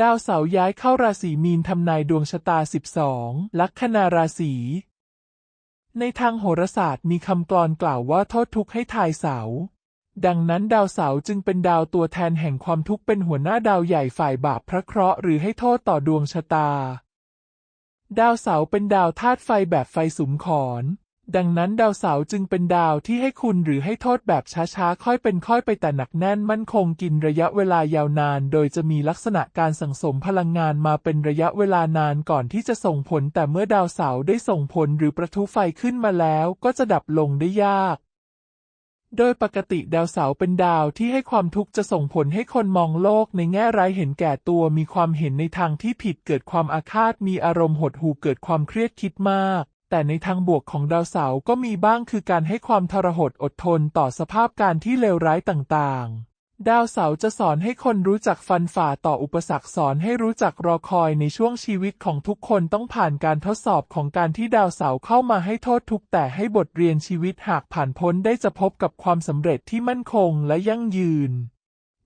ดาวเสาร์ย้ายเข้าราศีมีนทำนายดวงชะตา 12 ลัคนาราศี ในทางโหราศาสตร์มีคำกลอนกล่าวว่าโทษทุกข์ให้ทายเสา ดังนั้นดาวเสาร์จึงเป็นดาวตัวแทนแห่งความทุกข์เป็นหัวหน้าดาวใหญ่ฝ่ายบาปพระเคราะห์หรือให้โทษต่อดวงชะตา ดาวเสาร์เป็นดาวธาตุไฟแบบไฟสุมขอน ดังนั้นดาวเสาร์จึงเป็นดาวที่ให้คุณหรือให้โทษแบบช้าๆ ค่อยเป็นค่อยไปแต่หนักแน่นมั่นคงกินระยะเวลายาวนาน โดยจะมีลักษณะการสั่งสมพลังงานมาเป็นระยะเวลานานก่อนที่จะส่งผล แต่เมื่อดาวเสาร์ได้ส่งผลหรือประทุไฟขึ้นมาแล้วก็จะดับลงได้ยากโดยปกติดาวเสาร์เป็นดาวที่ให้ความทุกข์จะส่งผลให้คนมองโลกในแง่ร้ายเห็นแก่ตัวมีความเห็นในทางที่ผิดเกิดความอาฆาตมีอารมณ์หดหู่เกิดความเครียดคิดมาก แต่ในทางบวกของดาวเสาร์ก็มีบ้างคือการให้ความทรหดอดทนต่อสภาพการที่เลวร้ายต่างๆ ดาวเสาร์จะสอนให้คนรู้จักฟันฝ่าต่ออุปสรรคสอนให้รู้จักรอคอยในช่วงชีวิตของทุกคนต้องผ่านการทดสอบของการที่ดาวเสาร์เข้ามาให้โทษทุกแต่ให้บทเรียนชีวิตหากผ่านพ้นได้จะพบกับความสำเร็จที่มั่นคงและยั่งยืน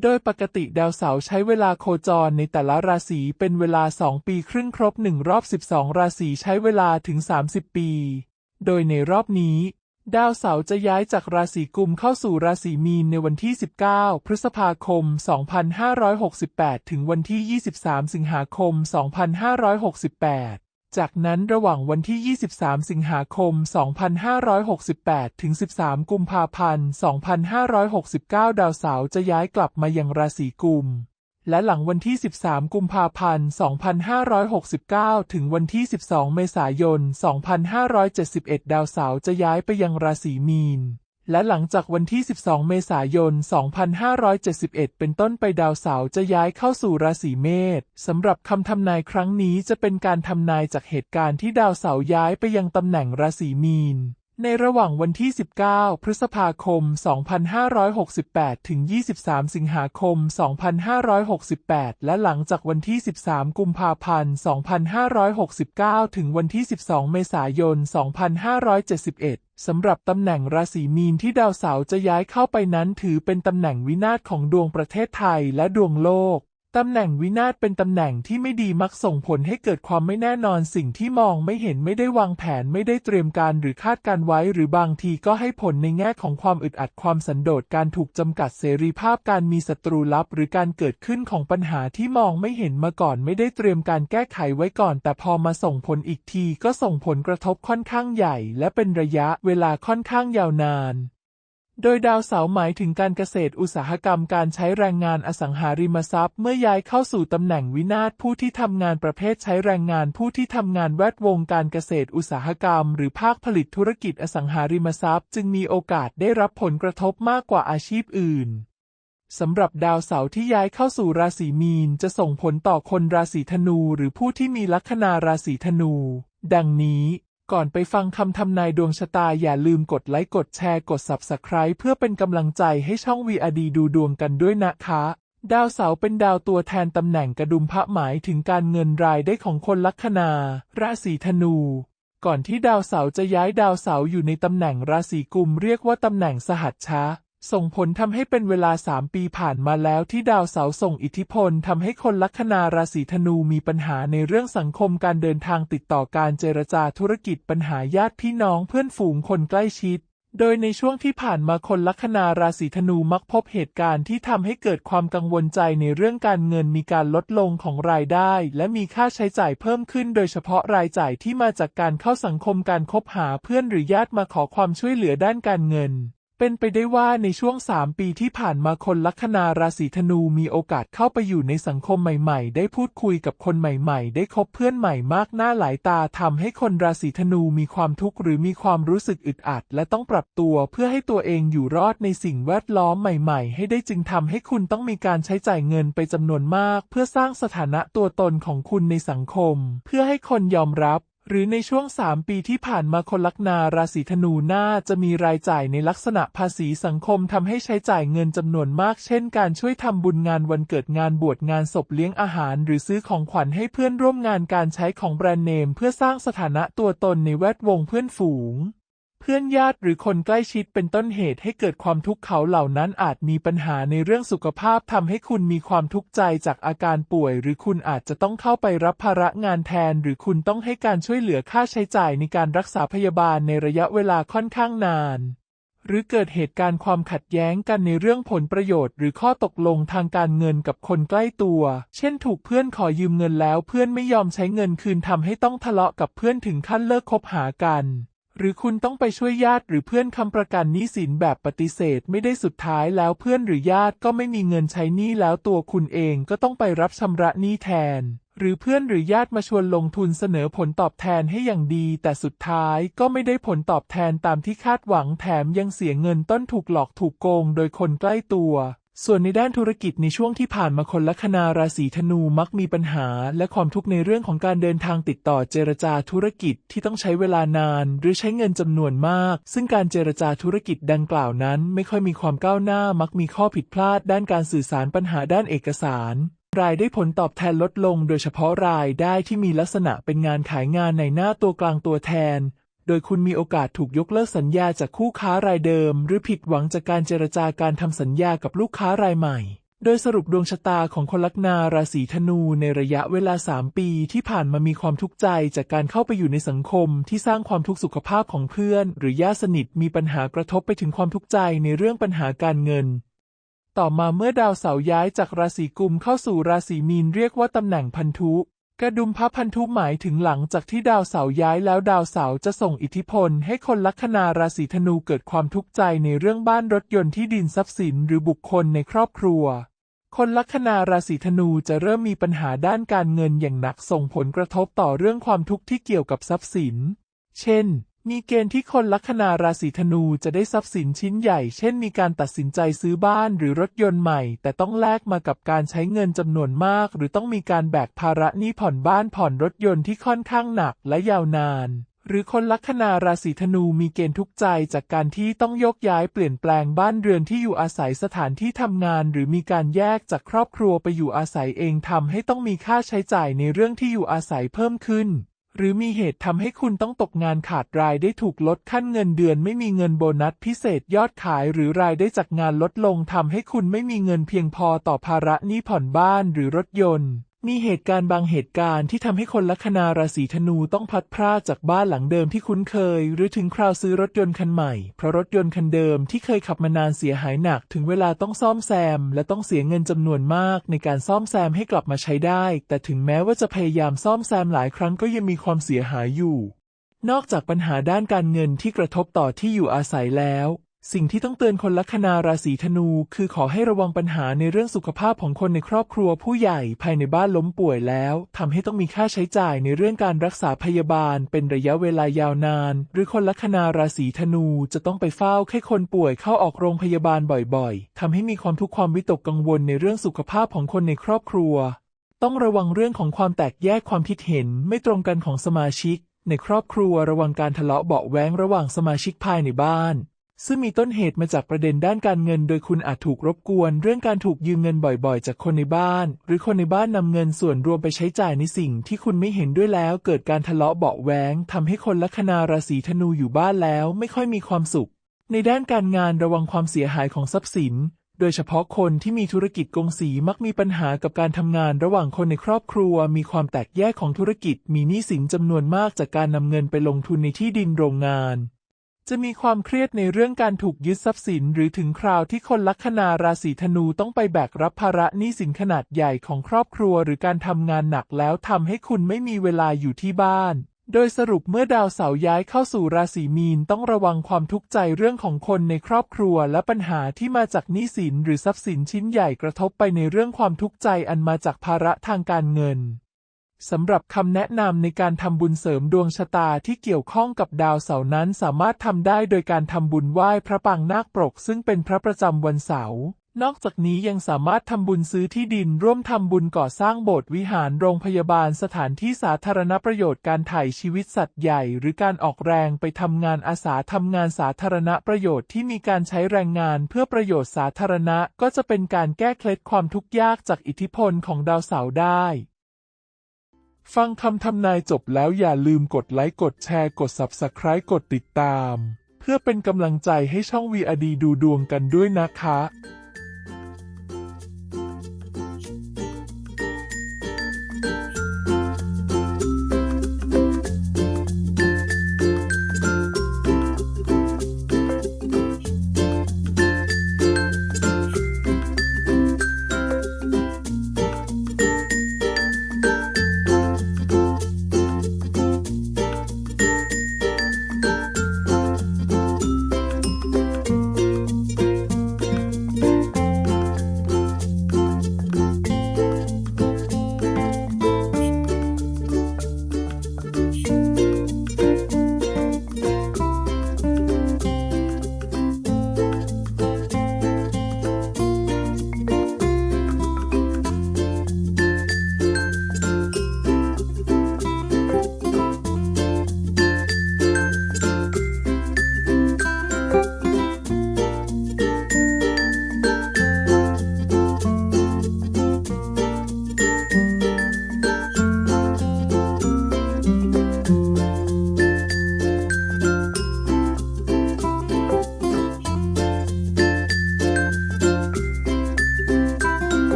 โดยปกติดาวเสาร์ใช้เวลาโคจรในแต่ละราศีเป็นเวลา 2 ปีครึ่งครบ 1 รอบ 12 ราศีใช้เวลาถึง 30 ปี โดยในรอบนี้ ดาวเสาร์จะย้ายจากราศีกุมเข้าสู่ราศีมีนในวันที่ 19 พฤษภาคม 2568 ถึงวันที่ 23 สิงหาคม 2568 จากนั้นระหว่างวันที่ 23 สิงหาคม 2568 ถึง 13 กุมภาพันธ์ 2569 ดาวเสาร์จะย้ายกลับมายังราศีกุม และหลังวันที่ 13 กุมภาพันธ์ 2569 ถึงวันที่ 12 เมษายน 2571 ดาวเสาร์จะย้ายไปยังราศีมีน และหลังจากวันที่ 12 เมษายน 2571 เป็นต้นไปดาวเสาร์จะย้ายเข้าสู่ราศีเมษสำหรับคำทำนายครั้งนี้จะเป็นการทำนายจากเหตุการณ์ที่ดาวเสาร์ย้ายไปยังตำแหน่งราศีมีน ในระหว่างวันที่ 19 พฤษภาคม 2568 ถึง 23 สิงหาคม 2568 และหลังจากวันที่ 13 กุมภาพันธ์ 2569 ถึงวันที่ 12 เมษายน 2571 สำหรับตำแหน่งราศีมีนที่ดาวเสาร์จะย้ายเข้าไปนั้นถือเป็นตำแหน่งวินาศของดวงประเทศไทยและดวงโลก ตำแหน่งวินาศเป็นตำแหน่งที่ไม่ดีมักส่งผลให้เกิดความไม่แน่นอนสิ่งที่มองไม่เห็นไม่ได้วางแผนไม่ได้เตรียมการหรือคาดการไว้ หรือบางทีก็ให้ผลในแง่ของความอึดอัดความสันโดษการถูกจำกัดเสรีภาพการมีศัตรูลับ หรือการเกิดขึ้นของปัญหาที่มองไม่เห็นมาก่อน ไม่ได้เตรียมการแก้ไขไว้ก่อน แต่พอมาส่งผลอีกทีก็ส่งผลกระทบค่อนข้างใหญ่ และเป็นระยะเวลาค่อนข้างยาวนาน โดยดาวเสาร์หมายถึงการเกษตรอุตสาหกรรมการใช้แรงงานอสังหาริมทรัพย์ เมื่อย้ายเข้าสู่ตำแหน่งวินาศผู้ที่ทำงานประเภทใช้แรงงานผู้ที่ทำงานแวดวงการเกษตรอุตสาหกรรม หรือภาคผลิตธุรกิจอสังหาริมทรัพย์ จึงมีโอกาสได้รับผลกระทบมากกว่าอาชีพอื่นสำหรับดาวเสาร์ที่ย้ายเข้าสู่ราศีมีนจะส่งผลต่อคนราศีธนูหรือผู้ที่มีลัคนาราศีธนู ดังนี้ ก่อนไปฟังคำทำนายดวงชะตาอย่าลืมกดไลค์กดแชร์กด Subscribe เพื่อเป็นกำลังใจให้ช่อง VRD ดูดวงกันด้วยนะคะ ดาวเสาร์เป็นดาวตัวแทนตำแหน่งกระดุมพระหมายถึงการเงินรายได้ของคนลัคนา ราศีธนู ก่อนที่ดาวเสาร์จะย้ายดาวเสาร์อยู่ในตำแหน่งราศีกุมเรียกว่าตำแหน่งสหัชชะ ส่งผลทำให้เป็นเวลา 3 ปีผ่านมาแล้วที่ดาวเสาร์ส่งอิทธิพลทำให้คนลัคนาราศีธนูมีปัญหาในเรื่องสังคมการเดินทางติดต่อการเจรจาธุรกิจปัญหาญาติพี่น้องเพื่อนฝูงคนใกล้ชิด โดยในช่วงที่ผ่านมาคนลัคนาราศีธนูมักพบเหตุการณ์ที่ทำให้เกิดความกังวลใจในเรื่องการเงินมีการลดลงของรายได้ และมีค่าใช้จ่ายเพิ่มขึ้น โดยเฉพาะรายจ่ายที่มาจากการเข้าสังคมการคบหาเพื่อนหรือญาติมาขอความช่วยเหลือด้านการเงิน เป็นไปได้ว่าในช่วง 3 ปีที่ผ่านมาคนลัคนาราศีธนูมีโอกาสเข้าไปอยู่ในสังคมใหม่ ๆ ได้พูดคุยกับคนใหม่ ๆ ได้คบเพื่อนใหม่มากหน้าหลายตาทำให้คนราศีธนูมีความทุกข์หรือมีความรู้สึกอึดอัด และต้องปรับตัวเพื่อให้ตัวเองอยู่รอดในสิ่งแวดล้อมใหม่ ๆ ให้ได้จึงทำให้คุณต้องมีการใช้จ่ายเงินไปจำนวนมาก เพื่อสร้างสถานะตัวตนของคุณในสังคม เพื่อให้คนยอมรับ หรือในช่วง 3 ปีที่ผ่านมาคนลักนาราศีธนูน่าจะมีรายจ่ายในลักษณะภาษีสังคมทำให้ใช้จ่ายเงินจำนวนมาก เช่น การช่วยทำบุญงานวันเกิดงานบวชงานศพเลี้ยงอาหาร หรือซื้อของขวัญให้เพื่อนร่วมงานการใช้ของแบรนด์เนม เพื่อสร้างสถานะตัวตนในแวดวงเพื่อนฝูง เพื่อนญาติหรือคนใกล้ชิดเป็นต้นเหตุให้เกิดความทุกข์เขาเหล่านั้นอาจมีปัญหาในเรื่องสุขภาพทำให้คุณมีความทุกข์ใจจากอาการป่วย หรือคุณอาจจะต้องเข้าไปรับภาระงานแทน หรือคุณต้องให้การช่วยเหลือค่าใช้จ่ายในการรักษาพยาบาลในระยะเวลาค่อนข้างนาน หรือเกิดเหตุการณ์ความขัดแย้งกันในเรื่องผลประโยชน์ หรือข้อตกลงทางการเงินกับคนใกล้ตัว เช่น ถูกเพื่อนขอยืมเงินแล้ว เพื่อนไม่ยอมใช้เงินคืนทำให้ต้องทะเลาะกับเพื่อนถึงขั้นเลิกคบหากัน รือคุณต้องไปช่วยญาติหรือเพื่อนค้ำประกันหนี้สินแบบปฏิเสธไม่ได้สุดท้ายแล้วเพื่อนหรือญาติก็ไม่มีเงินใช้หนี้แล้วตัวคุณเองก็ต้องไปรับชำระหนี้แทน หรือเพื่อนหรือญาติมาชวนลงทุนเสนอผลตอบแทนให้อย่างดี แต่สุดท้ายก็ไม่ได้ผลตอบแทนตามที่คาดหวังแถมยังเสียเงินต้นถูกหลอกถูกโกงโดยคนใกล้ตัว ส่วนในด้านธุรกิจในช่วงที่ผ่านมาคนลัคนาราศีธนูมักมีปัญหา และความทุกข์ในเรื่องของการเดินทางติดต่อเจรจาธุรกิจที่ต้องใช้เวลานาน หรือใช้เงินจำนวนมาก ซึ่งการเจรจาธุรกิจดังกล่าวนั้น ไม่ค่อยมีความก้าวหน้า มักมีข้อผิดพลาด ด้านการสื่อสารปัญหาด้านเอกสาร รายได้ผลตอบแทนลดลง โดยเฉพาะรายได้ที่มีลักษณะเป็นงานขายงานในหน้าตัวกลางตัวแทน โดยคุณมีโอกาสถูกยกเลิกสัญญาจากคู่ค้ารายเดิม หรือผิดหวังจากการเจรจาการทำสัญญากับลูกค้ารายใหม่ โดยสรุปดวงชะตาของคนลัคนาราศีธนูในระยะเวลา 3 ปีที่ผ่านมามีความทุกข์ใจจากการเข้าไปอยู่ในสังคมที่สร้างความทุกข์สุขภาพของเพื่อน หรือญาติสนิทมีปัญหากระทบไปถึงความทุกข์ใจในเรื่องปัญหาการเงินต่อมาเมื่อดาวเสาร์ย้ายจากราศีกุมเข้าสู่ราศีมีนเรียกว่าตำแหน่งพันธุ กระดุมพระพันธุหมายถึงหลังจากที่ดาวเสาร์ย้ายแล้วดาวเสาร์จะส่งอิทธิพลให้คนลัคนาราศีธนูเกิดความทุกข์ใจในเรื่องบ้านรถยนต์ที่ดินทรัพย์สินหรือบุคคลในครอบครัว คนลัคนาราศีธนูจะเริ่มมีปัญหาด้านการเงินอย่างหนักส่งผลกระทบต่อเรื่องความทุกข์ที่เกี่ยวกับทรัพย์สิน เช่น มีเกณฑ์ที่คนลัคนาราศีธนูจะได้ทรัพย์สินชิ้นใหญ่ เช่นมีการตัดสินใจซื้อบ้านหรือรถยนต์ใหม่ แต่ต้องแลกมากับการใช้เงินจำนวนมาก หรือต้องมีการแบกภาระหนี้ผ่อนบ้านผ่อนรถยนต์ที่ค่อนข้างหนักและยาวนาน หรือคนลัคนาราศีธนูมีเกณฑ์ทุกข์ใจจากการที่ต้องยกย้ายเปลี่ยนแปลงบ้านเรือนที่อยู่อาศัยสถานที่ทำงาน หรือมีการแยกจากครอบครัวไปอยู่อาศัยเองทำให้ต้องมีค่าใช้จ่ายในเรื่องที่อยู่อาศัยเพิ่มขึ้น หรือมีเหตุทำให้คุณต้องตกงานขาดรายได้ถูกลดขั้นเงินเดือนไม่มีเงินโบนัสพิเศษยอดขายหรือรายได้จากงานลดลงทำให้คุณไม่มีเงินเพียงพอต่อภาระหนี้ผ่อนบ้านหรือรถยนต์ มีเหตุการณ์บางเหตุการณ์ที่ทำให้คนลัคนาราศีธนูต้องพัดพรากจากบ้านหลังเดิมที่คุ้นเคย หรือถึงคราวซื้อรถยนต์คันใหม่ เพราะรถยนต์คันเดิมที่เคยขับมานานเสียหายหนักถึงเวลาต้องซ่อมแซม และต้องเสียเงินจำนวนมากในการซ่อมแซมให้กลับมาใช้ได้ แต่ถึงแม้ว่าจะพยายามซ่อมแซมหลายครั้งก็ยังมีความเสียหายอยู่ นอกจากปัญหาด้านการเงินที่กระทบต่อที่อยู่อาศัยแล้ว สิ่งที่ต้องเตือนคนลัคนาราศีธนู คือขอให้ระวังปัญหาในเรื่องสุขภาพของคนในครอบครัวผู้ใหญ่ภายในบ้านล้มป่วยแล้วทำให้ต้องมีค่าใช้จ่ายในเรื่องการรักษาพยาบาล เป็นระยะเวลายาวนาน หรือคนลัคนาราศีธนูจะต้องไปเฝ้าแค่คนป่วยเข้าออกโรงพยาบาลบ่อยๆทำให้มีความทุกข์ความวิตกกังวลในเรื่องสุขภาพของคนในครอบครัว ต้องระวังเรื่องของความแตกแยกความคิดเห็นไม่ตรงกันของสมาชิก ในครอบครัวระวังการทะเลาะเบาแว้งระหว่างสมาชิกภายในบ้าน ซึ่งมีต้นเหตุมาจากประเด็นด้านการเงิน โดยคุณอาจถูกรบกวน เรื่องการถูกยืมเงินบ่อยๆ จากคนในบ้าน หรือคนในบ้านนำเงินส่วนรวมไปใช้จ่ายในสิ่งที่คุณไม่เห็นด้วยแล้ว เกิดการทะเลาะเบาแวงทำให้คนลัคนาราศีธนูอยู่บ้านแล้วไม่ค่อยมีความสุข ในด้านการงานระวังความเสียหายของทรัพย์สิน โดยเฉพาะคนที่มีธุรกิจกงสีมักมีปัญหากับการทำงานระหว่างคนในครอบครัว มีความแตกแยกของธุรกิจ มีหนี้สินจำนวนมากจากการนำเงินไปลงทุนในที่ดินโรงงาน จะมีความเครียดในเรื่องการถูกยึดทรัพย์สิน หรือถึงคราวที่คนลัคนาราศีธนูต้องไปแบกรับภาระหนี้สินขนาดใหญ่ของครอบครัว หรือการทำงานหนักแล้วทำให้คุณไม่มีเวลาอยู่ที่บ้าน โดยสรุปเมื่อดาวเสาร์ย้ายเข้าสู่ราศีมีนต้องระวังความทุกข์ใจเรื่องของคนในครอบครัว และปัญหาที่มาจากหนี้สินหรือทรัพย์สินชิ้นใหญ่กระทบไปในเรื่องความทุกข์ใจอันมาจากภาระทางการเงิน สำหรับคำแนะนำในการทำบุญเสริมดวงชะตาที่เกี่ยวข้องกับดาวเสาร์นั้นสามารถทำได้โดยการทำบุญไหว้พระปางนาคปรก ซึ่งเป็นพระประจำวันเสาร์ นอกจากนี้ยังสามารถทำบุญซื้อที่ดิน ร่วมทำบุญก่อสร้างโบสถ์วิหารโรงพยาบาลสถานที่สาธารณประโยชน์การถ่ายชีวิตสัตว์ใหญ่ หรือการออกแรงไปทำงานอาสาทำงานสาธารณประโยชน์ที่มีการใช้แรงงานเพื่อประโยชน์สาธารณะ ก็จะเป็นการแก้เคล็ดความทุกข์ยากจากอิทธิพลของดาวเสาร์ได้ ฟังคำทำนายจบแล้วอย่าลืมกดไลค์กดแชร์กด Subscribe กดติดตาม เพื่อเป็นกำลังใจให้ช่อง VRD ดูดวงกันด้วยนะคะ